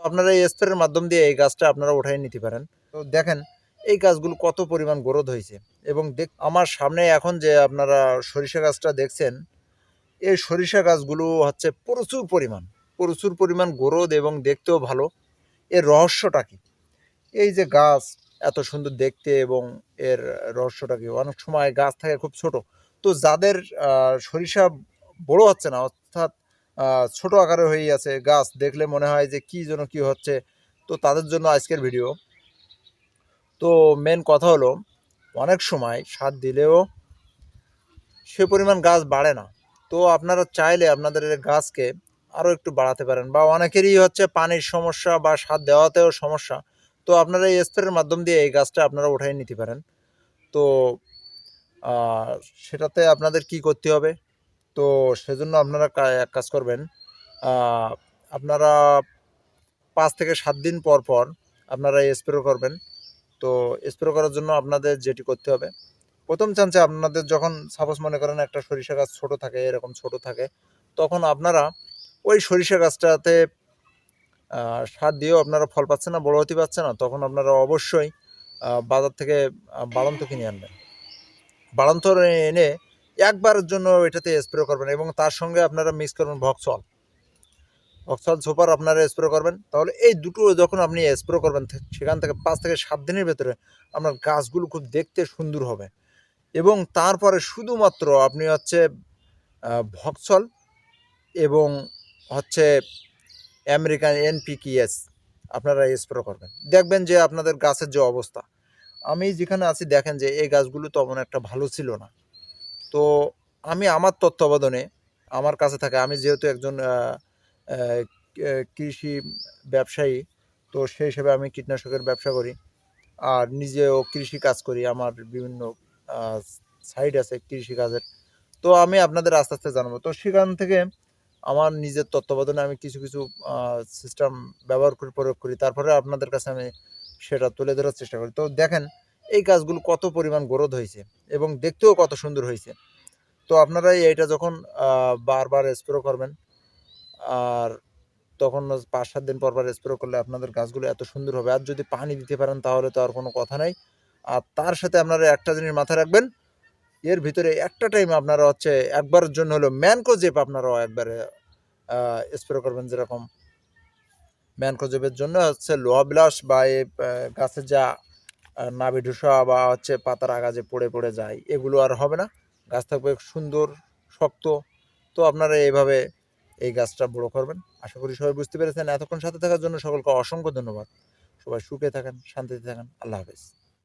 আপনারা এই স্প্রের মাধ্যম দিয়ে এই গাছটা আপনারা উঠাই নিতে পারেন। তো দেখেন, এই গাছগুলো কত পরিমাণ গ্রোথ হয়েছে এবং দেখ, আমার সামনে এখন যে আপনারা সরিষা গাছটা দেখছেন, এই সরিষা গাছগুলো হচ্ছে প্রচুর পরিমাণ প্রচুর পরিমাণ গ্রোথ এবং দেখতেও ভালো। এর রহস্যটা কি? এই যে গাছ এত সুন্দর দেখতে এবং এর রহস্যটা কি? অনেক সময় গাছ থাকে খুব ছোট। তো যাদের সরিষা বড় হচ্ছে না, অর্থাৎ ছোট আকারে হয়ে আছে। গাছ দেখলে মনে হয় যে কি যেন কি হচ্ছে। তো তাদের জন্য আজকের ভিডিও। তো মেন কথা হলো, অনেক সময় সার দিলেও সে পরিমাণ গাছ বাড়ে না। তো আপনারা চাইলে আপনাদের গাছকে আরও একটু বাড়াতে পারেন বা অনেকেরই হচ্ছে পানির সমস্যা বা সার দেওয়াতেও সমস্যা। তো আপনারা এই স্প্রের মাধ্যম দিয়ে এই গাছটা আপনারা উঠাই নিতে পারেন। তো সেটাতে আপনাদের কি করতে হবে? তো সেজন্য আপনারা এক কাজ করবেন আপনারা পাঁচ থেকে সাত দিন পর পর আপনারা স্প্রে করবেন। তো স্প্রে করার জন্য আপনাদের যেটি করতে হবে, প্রথম চান্সে আপনাদের যখন সাপোজ মনে করেন একটা সরিষা গাছ ছোট থাকে, এরকম ছোট থাকে, তখন আপনারা ওই সরিষা গাছটাতে সার দিয়েও আপনারা ফল পাচ্ছে না, বড় হতে পারছে না, তখন আপনারা অবশ্যই বাজার থেকে বাড়ন্ত কিনে আনবেন। বাড়ন্ত এনে একবারের জন্য এটাতে স্প্রে করবেন এবং তার সঙ্গে আপনারা মিক্স করবেন ভক্সল ভক্সল সুপার আপনারা স্প্রে করবেন। তাহলে এই দুটো যখন আপনি স্প্রে করবেন সেখান থেকে পাঁচ থেকে সাত দিনের ভেতরে আপনার গাছগুলো খুব দেখতে সুন্দর হবে। এবং তারপরে শুধুমাত্র আপনি হচ্ছে ভক্সল এবং হচ্ছে আমেরিকান এনপিকিএস আপনারা স্প্রে করবেন। দেখবেন যে আপনাদের গাছের যে অবস্থা। আমি যেখানে আছি দেখেন যে এই গাছগুলো তেমন একটা ভালো ছিল না। তো আমি আমার তত্ত্বাবধানে আমার কাছে থাকে, আমি যেহেতু একজন কৃষি ব্যবসায়ী, তো সেই হিসেবে আমি কীটনাশকের ব্যবসা করি। আর নিজেও কৃষি কাজ করি, আমার বিভিন্ন সাইড আছে কৃষি কাজের। তো আমি আপনাদের আস্তে আস্তে জানাব। তো সেখান থেকে আমার নিজের তত্ত্বাবধানে আমি কিছু কিছু সিস্টেম ব্যবহার করে প্রয়োগ করি। তারপরে আপনাদের কাছে আমি সেটা তুলে ধরার চেষ্টা করি। তো দেখেন এই গাছগুলো কত পরিমাণ গ্রোথ হয়েছে এবং দেখতেও কত সুন্দর হয়েছে। তো আপনারা এইটা যখন বারবার স্প্রে করবেন, আর তখন পাঁচ সাত দিন পর পর স্প্রে করলে আপনাদের গাছগুলো এত সুন্দর হবে। আর যদি পানি দিতে পারেন তাহলে তো আর কোনো কথা নাই। আর তার সাথে আপনারা একটা জিনিস মাথায় রাখবেন, এর ভিতরে একটা টাইম আপনারা হচ্ছে একবারের জন্য হলো ম্যানকোজেপ আপনারাও একবারে স্প্রে করবেন যেরকম। ম্যানকোজেপের জন্য হচ্ছে লোহা বিলাস বা গাছের যা নাভি ঢুসা বা হচ্ছে পাতার আগা যে পড়ে পড়ে যায়, এগুলো আর হবে না। গাছ থাকবে সুন্দর, শক্ত। তো আপনারা এইভাবে এই গাছটা বড় করবেন। আশা করি সবাই বুঝতে পেরেছেন। এতক্ষণ সাথে থাকার জন্য সকলকে অসংখ্য ধন্যবাদ। সবাই সুখে থাকেন, শান্তিতে থাকেন। আল্লাহ হাফেজ।